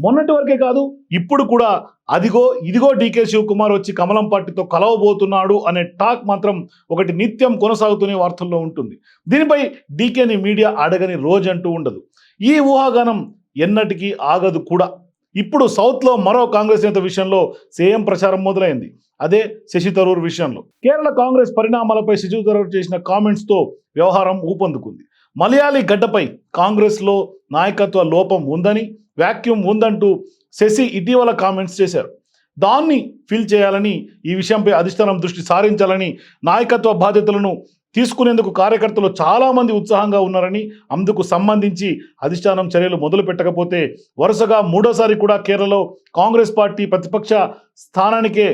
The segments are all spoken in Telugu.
మొన్నటి వరకే కాదు ఇప్పుడు కూడా అదిగో ఇదిగో డీకే శివకుమార్ వచ్చి కమలం పార్టీతో కలవబోతున్నాడు అనే టాక్ మాత్రం ఒకటి నిత్యం కొనసాగుతూనే వార్తల్లో ఉంటుంది. దీనిపై డీకేని మీడియా అడగని రోజంటూ ఉండదు. ఈ ఊహాగానం ఎన్నటికీ ఆగదు కూడా. ఇప్పుడు సౌత్లో మరో కాంగ్రెస్ నేత విషయంలో సేమ్ ప్రచారం మొదలైంది. అదే శశి తరూర్ విషయంలో. కేరళ కాంగ్రెస్ పరిణామాలపై శశి తరూర్ చేసిన కామెంట్స్తో వ్యవహారం ఊపందుకుంది. మలయాళీ గడ్డపై కాంగ్రెస్లో నాయకత్వ లోపం ఉందని వ్యాక్యూమ్ ఉందంటూ శశి ఇటీవల కామెంట్స్ చేశారు. దాన్ని ఫిల్ చేయాలని ఈ విషయంపై అధిష్టానం దృష్టి సారించాలని నాయకత్వ బాధ్యతలను తీసుకునేందుకు కార్యకర్తలు చాలామంది ఉత్సాహంగా ఉన్నారని అందుకు సంబంధించి అధిష్టానం చర్యలు మొదలు పెట్టకపోతే వరుసగా మూడోసారి కూడా కేరళలో కాంగ్రెస్ పార్టీ ప్రతిపక్ష స్థానానికే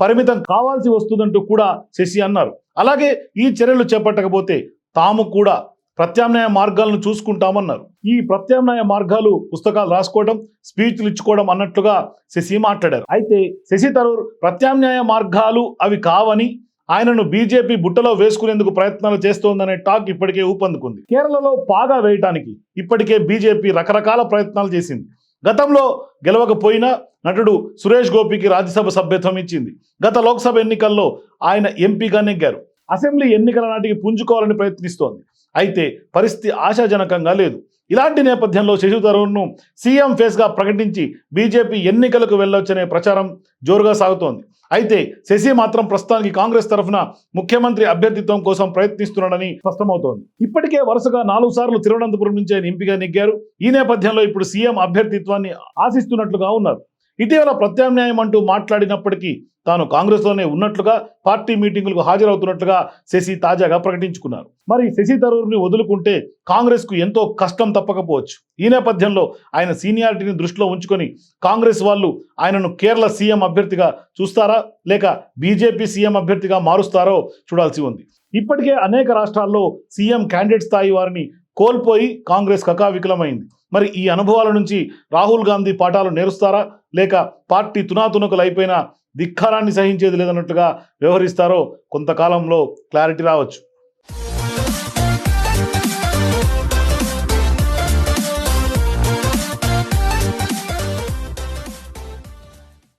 పరిమితం కావాల్సి వస్తుందంటూ కూడా శశి అన్నారు. అలాగే ఈ చర్యలు చేపట్టకపోతే తాము కూడా ప్రత్యామ్నాయ మార్గాలను చూసుకుంటామన్నారు. ఈ ప్రత్యామ్నాయ మార్గాలు పుస్తకాలు రాసుకోవడం స్పీచ్లు ఇచ్చుకోవడం అన్నట్లుగా శశి మాట్లాడారు. అయితే శశి తరూర్ ప్రత్యామ్నాయ మార్గాలు అవి కావని ఆయనను బీజేపీ బుట్టలో వేసుకునేందుకు ప్రయత్నాలు చేస్తోందనే టాక్ ఇప్పటికే ఊపందుకుంది. కేరళలో పాగా వేయటానికి ఇప్పటికే బీజేపీ రకరకాల ప్రయత్నాలు చేసింది. గతంలో గెలవకపోయినా నటుడు సురేష్ గోపికి రాజ్యసభ సభ్యత్వం ఇచ్చింది. గత లోక్సభ ఎన్నికల్లో ఆయన ఎంపీగా నెగ్గారు అసెంబ్లీ ఎన్నికల నాటికి పుంజుకోవాలని ప్రయత్నిస్తోంది. అయితే పరిస్థితి ఆశాజనకంగా లేదు. ఇలాంటి నేపథ్యంలో శశి తరూర్ను సీఎం ఫేస్గా ప్రకటించి బీజేపీ ఎన్నికలకు వెళ్ళొచ్చనే ప్రచారం జోరుగా సాగుతోంది. అయితే శశి మాత్రం ప్రస్తుతానికి కాంగ్రెస్ తరఫున ముఖ్యమంత్రి అభ్యర్థిత్వం కోసం ప్రయత్నిస్తున్నాడని స్పష్టమవుతోంది. ఇప్పటికే వరుసగా నాలుగు సార్లు తిరువనంతపురం నుంచి ఆయన ఎంపీగా నెగ్గారు. ఈ నేపథ్యంలో ఇప్పుడు సీఎం అభ్యర్థిత్వాన్ని ఆశిస్తున్నట్లుగా ఉన్నారు. ఇటీవల ప్రత్యామ్నాయం అంటూ మాట్లాడినప్పటికీ తాను కాంగ్రెస్లోనే ఉన్నట్లుగా పార్టీ మీటింగులకు హాజరవుతున్నట్లుగా శశి తాజాగా ప్రకటించుకున్నారు. మరి శశి తరూర్ని వదులుకుంటే కాంగ్రెస్కు ఎంతో కష్టం తప్పకపోవచ్చు. ఈ నేపథ్యంలో ఆయన సీనియారిటీని దృష్టిలో ఉంచుకొని కాంగ్రెస్ వాళ్ళు ఆయనను కేరళ సీఎం అభ్యర్థిగా చూస్తారా? లేక బీజేపీ సీఎం అభ్యర్థిగా మారుస్తారో చూడాల్సి ఉంది. ఇప్పటికే అనేక రాష్ట్రాల్లో సీఎం క్యాండిడేట్ స్థాయి వారిని కోల్పోయి కాంగ్రెస్ కకావికలమైంది. మరి ఈ అనుభవాల నుంచి రాహుల్ గాంధీ పాఠాలు నేరుస్తారా? లేక పార్టీ తునాతునకలు అయిపోయిన ధిక్కారాన్ని సహించేది లేదన్నట్టుగా వ్యవహరిస్తారో కొంతకాలంలో క్లారిటీ రావచ్చు.